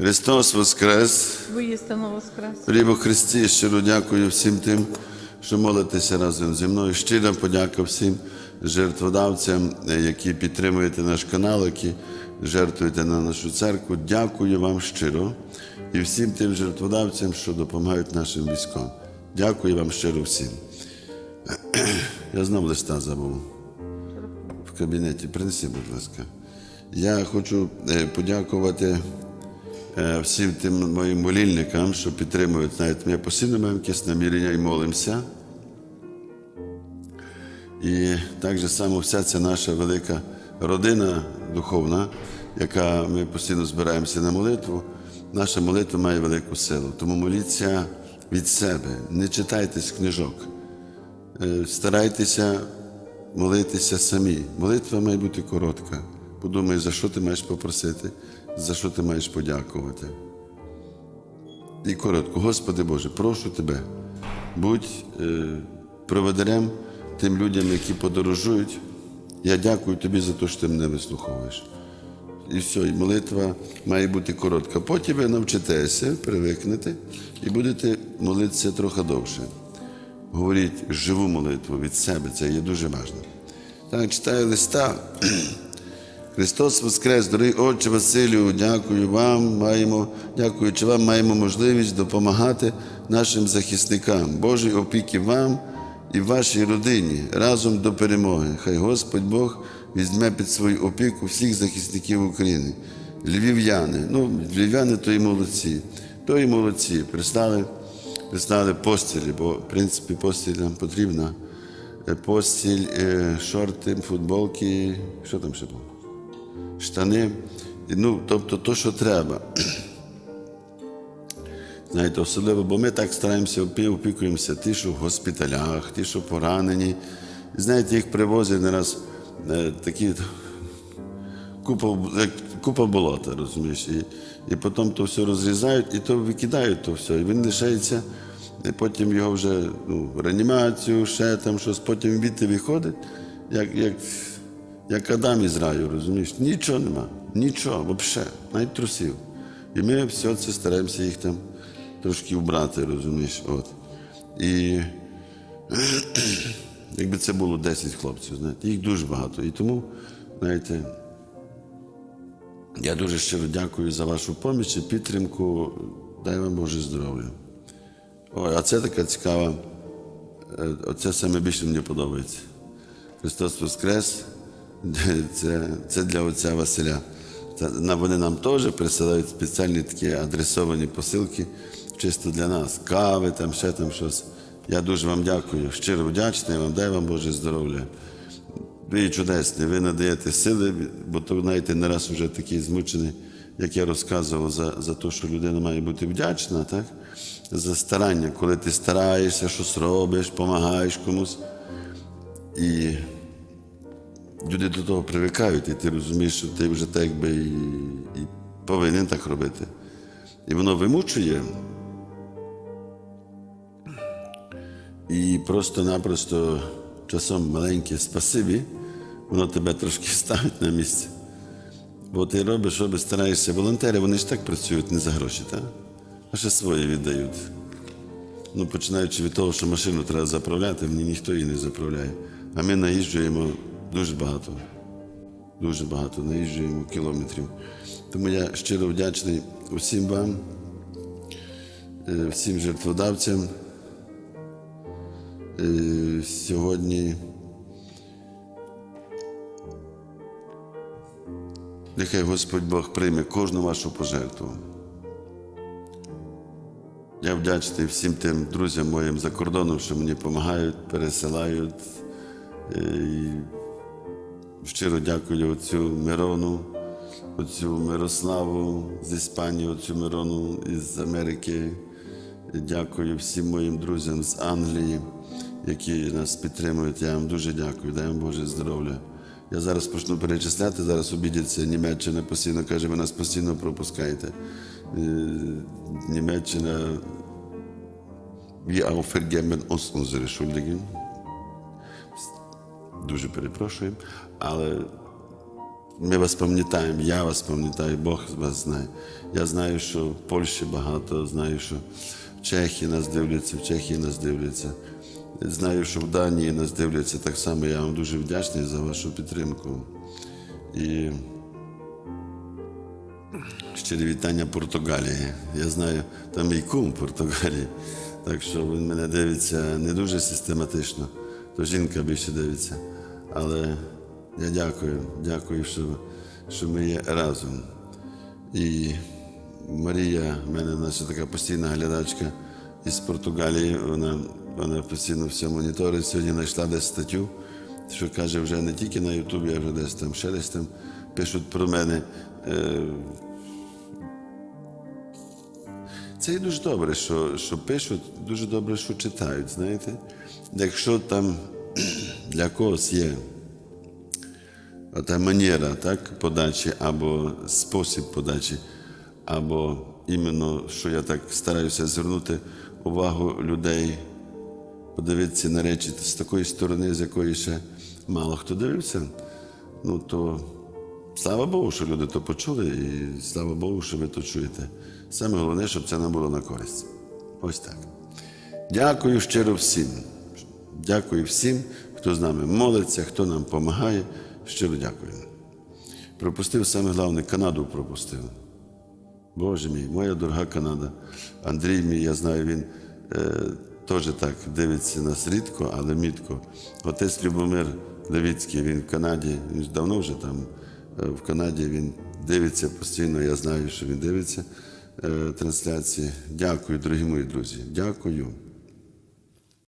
Христос Воскрес! Воістину воскрес. Рібо Христі, щиро дякую всім тим, що молитеся разом зі мною. Щира подяка всім жертводавцям, які підтримуєте наш канал, які жертвуєте на нашу церкву. Дякую вам щиро і всім тим жертводавцям, що допомагають нашим військовим. Дякую вам щиро всім. Я знов листа забув в кабінеті. Принеси, будь ласка. Я хочу е, подякувати всім тим моїм молільникам, що підтримують. Знаєте, ми постійно маємо якесь намірення і молимося. І так же само вся ця наша велика родина духовна, яка ми постійно збираємося на молитву, наша молитва має велику силу. Тому моліться від себе, не читайте з книжок. Е, Старайтеся молитися самі. Молитва має бути коротка. Подумай, за що ти маєш попросити, за що ти маєш подякувати. І коротко, Господи Боже, прошу Тебе, будь е, проводарем тим людям, які подорожують. Я дякую Тобі за те, що ти мене вислуховуєш. І все, і молитва має бути коротка. Потім ви навчитеся, привикнете і будете молитися трохи довше. Говоріть живу молитву від себе, це є дуже важливо. Так, читаю листа. Христос Воскрес, дорогий Отче Василю, дякую вам, маємо, дякуючи вам, маємо можливість допомагати нашим захисникам. Божої опіки вам і вашій родині разом до перемоги. Хай Господь Бог візьме під свою опіку всіх захисників України. Львів'яни, ну, львів'яни то і молодці, то і молодці. Пристали, пристали постілі, бо в принципі постіль нам потрібна. Е, Постіль, е, шорти, футболки, що там ще було? Штани, ну, тобто то, що треба. Знаєте, особливо, бо ми так стараємося опікуємося, ті, що в госпіталях, ті, що поранені. Знаєте, їх привозять не раз е, такі купа, купа болота, розумієш. І, і потім то все розрізають, і то викидають то все. І він лишається, і потім його вже ну, реанімацію, ще там щось, потім відти виходить, як, як, як Адам із раю, розумієш? Нічого нема, нічого, взагалі, навіть трусів. І ми все це стараємося їх там трошки вбрати, розумієш. От. І якби це було 10 хлопців, знаєте, їх дуже багато. І тому, знаєте, я дуже щиро дякую за вашу поміч і підтримку. Дай вам Боже здоров'я. Ой, а це така цікава. е, Оце саме більше мені подобається. Христос Воскрес. Це, це для отця Василя. Вони нам теж присилають спеціальні такі адресовані посилки, чисто для нас. Кави, там ще там щось. Я дуже вам дякую. Щиро вдячний вам, дай вам Боже здоров'я. Ви чудесні, ви надаєте сили, бо то, знаєте, не раз вже такий змучений, як я розказував, за, за те, що людина має бути вдячна, так? за старання, коли ти стараєшся, щось робиш, допомагаєш комусь. І люди до того привикають, і ти розумієш, що ти вже так якби і, і повинен так робити. І воно вимучує. І просто-напросто часом маленьке спасибі, воно тебе трошки ставить на місце. Бо ти робиш, робиш, стараєшся. Волонтери, вони ж так працюють не за гроші, так? А ще свої віддають. Ну, починаючи від того, що машину треба заправляти, мені ніхто її не заправляє. А ми наїжджуємо дуже багато. Дуже багато наїжджуємо кілометрів. Тому я щиро вдячний усім вам, е, всім жертводавцям. Е, Сьогодні нехай Господь Бог прийме кожну вашу пожертву. Я вдячний всім тим друзям моїм за кордоном, що мені допомагають, пересилають. Е, щиро дякую отцю Мирону, отцю Мирославу з Іспанії, отцю Мирону із Америки. Дякую всім моїм друзям з Англії, які нас підтримують. Я вам дуже дякую. Дай вам Боже здоров'я. Я зараз почну перечисляти, зараз обідяться Німеччина постійно каже, ви нас постійно пропускаєте. Е, Німеччина Wir auch vergeben uns unsere Schuldigen. Дуже перепрошую, але Ми вас пам'ятаємо, я вас пам'ятаю, Бог вас знає. Я знаю, що в Польщі багато, знаю, що в Чехії нас дивляться, в Чехії нас дивляться. Знаю, що в Данії нас дивляться так само. Я вам дуже вдячний за вашу підтримку. І щирі вітання Португалії. Я знаю, там мій кум Португалії, так що він мене дивиться не дуже систематично, то жінка більше дивиться. Але я дякую, дякую, що, що ми є разом. І Марія, в мене наша така постійна глядачка із Португалії, вона, вона постійно все моніторить. Сьогодні знайшла десь статтю, що каже, вже не тільки на Ютубі, а вже десь там ще десь там пишуть про мене. Це і дуже добре, що, що пишуть, дуже добре, що читають. Знаєте, якщо там для когось є та манера так, подачі, або спосіб подачі, або іменно, що я так стараюся звернути увагу людей, подивитися на речі з такої сторони, з якої ще мало хто дивився, ну то слава Богу, що люди то почули, і слава Богу, що ви то чуєте. Саме головне, щоб це нам було на користь. Ось так. Дякую щиро всім. Дякую всім, хто з нами молиться, хто нам допомагає. Щиро дякую. Пропустив саме головне, Канаду пропустив. Боже мій, моя дорога Канада. Андрій мій, я знаю, він е, теж так дивиться нас рідко, але мітко. Отець Любомир Левіцький, він в Канаді, він давно вже там в Канаді, він дивиться постійно, я знаю, що він дивиться е, трансляції. Дякую, дорогі мої друзі. Дякую.